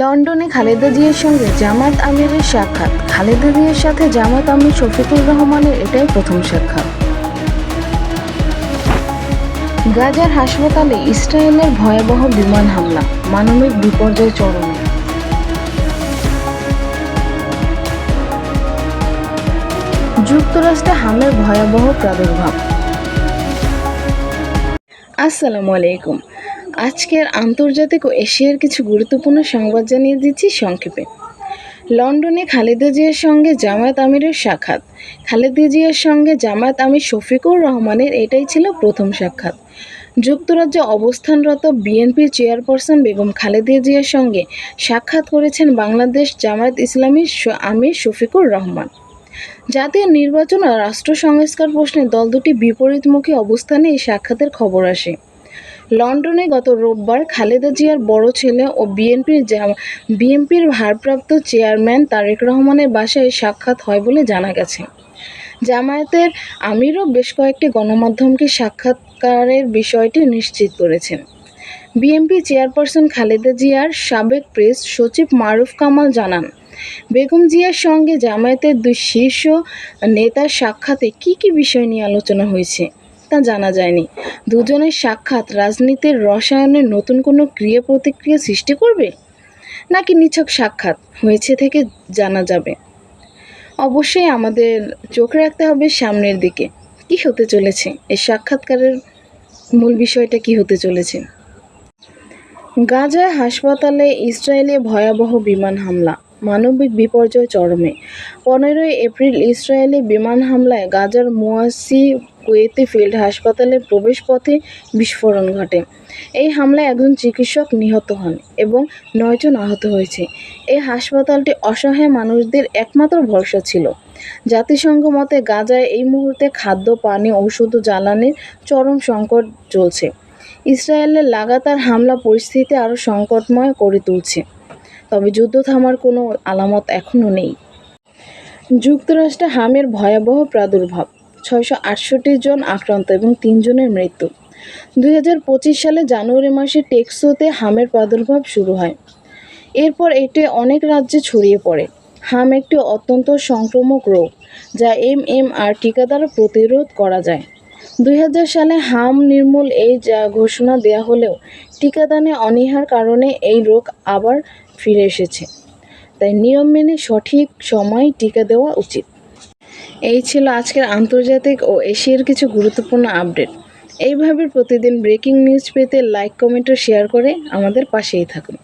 লন্ডনে খালেদা জিয়ার সঙ্গে জামাত আমিরের সাক্ষাৎ। খালেদা জিয়ার সাথে জামাত আমির শফিকুর রহমানের এটাই প্রথম সাক্ষাৎ। গাজার হাসপাতালে ইসরায়েলের ভয়াবহ বিমান হামলা, মানবিক বিপর্যয় চরমে। যুক্তরাষ্ট্রে হামের ভয়াবহ প্রাদুর্ভাব। আসসালামু আলাইকুম। আজকের আন্তর্জাতিক ও এশিয়ার কিছু গুরুত্বপূর্ণ সংবাদ জানিয়ে দিচ্ছি সংক্ষেপে। লন্ডনে খালেদা জিয়ার সঙ্গে জামায়াত আমিরের সাক্ষাৎ। খালেদা জিয়ার সঙ্গে জামায়াত আমির শফিকুর রহমানের এটাই ছিল প্রথম সাক্ষাৎ। যুক্তরাজ্যে অবস্থানরত বিএনপির চেয়ারপারসন বেগম খালেদা জিয়ার সঙ্গে সাক্ষাৎ করেছেন বাংলাদেশ জামায়াত ইসলামী আমির শফিকুর রহমান। জাতীয় নির্বাচন ও রাষ্ট্র সংস্কার প্রশ্নে দল দুটি বিপরীতমুখী অবস্থানে এই সাক্ষাতের খবর আসে। লন্ডনে গত রোববার খালেদা জিয়ার বড় ছেলে ও বিএনপির বিএনপির ভারপ্রাপ্ত চেয়ারম্যান তারেক রহমানের বাসায় সাক্ষাৎ হয় বলে জানা গেছে। জামায়াতের আমিরও বেশ কয়েকটি গণমাধ্যমকে সাক্ষাৎকারের বিষয়টি নিশ্চিত করেছেন। বিএনপি চেয়ারপারসন খালেদা জিয়ার সাবেক প্রেস সচিব মারুফ কামাল জানান, বেগম জিয়ার সঙ্গে জামায়াতের দুই শীর্ষ নেতার সাক্ষাতে কি কি বিষয় নিয়ে আলোচনা হয়েছে তা জানা যায়নি। দুজনের সাক্ষাৎ রাজনীতির রসায়নের নতুন কোনো ক্রিয়া প্রতিক্রিয়া সৃষ্টি করবে? নাকি নিছক সাক্ষাৎ হয়েছে থেকে জানা যাবে? অবশ্যই আমাদের চোখ রাখতে হবে সামনের দিকে। কি হতে চলেছে? এই সাক্ষাৎকারের মূল বিষয়টা কি হতে চলেছে? গাজায় হাসপাতালে ইসরায়েলে ভয়াবহ বিমান হামলা, মানবিক বিপর্যয় চরমে। পনেরোই এপ্রিল ইসরায়েলি বিমান হামলায় গাজার মুয়াসি কুয়েতি ফিল্ড হাসপাতালের প্রবেশপথে বিস্ফোরণ ঘটে। এই হামলায় একজন চিকিৎসক নিহত হন এবং নয়জন আহত হয়েছে। এই হাসপাতালটি অসহায় মানুষদের একমাত্র ভরসা ছিল। জাতিসংঘ মতে গাজায় এই মুহূর্তে খাদ্য, পানি, ঔষধ ও জ্বালানির চরম সংকট চলছে। ইসরায়েলের লাগাতার হামলা পরিস্থিতি আরও সংকটময় করে তুলছে। তবে যুদ্ধ থামার কোনো আলামত এখনও নেই। যুক্তরাষ্ট্রে হামের ভয়াবহ প্রাদুর্ভাব। ছয়শো আটষট্টি জন আক্রান্ত এবং তিনজনের মৃত্যু। দুই হাজার পঁচিশ সালে জানুয়ারি মাসে টেক্সোতে হামের প্রাদুর্ভাব শুরু হয়। এরপর এটি অনেক রাজ্যে ছড়িয়ে পড়ে। হাম একটি অত্যন্ত সংক্রামক রোগ, যা এম এম আর টিকা দ্বারা প্রতিরোধ করা যায়। দুই হাজার সালে হাম নির্মূল এই যা ঘোষণা দেওয়া হলেও টিকাদানে অনীহার কারণে এই রোগ আবার ফিরে এসেছে। তাই নিয়ম মেনে সঠিক সময় টিকা দেওয়া উচিত। এই ছিল আজকের আন্তর্জাতিক ও এশিয়ার কিছু গুরুত্বপূর্ণ আপডেট। এইভাবে প্রতিদিন ব্রেকিং নিউজ পেতে লাইক, কমেন্ট ও শেয়ার করে আমাদের পাশেই থাকুন।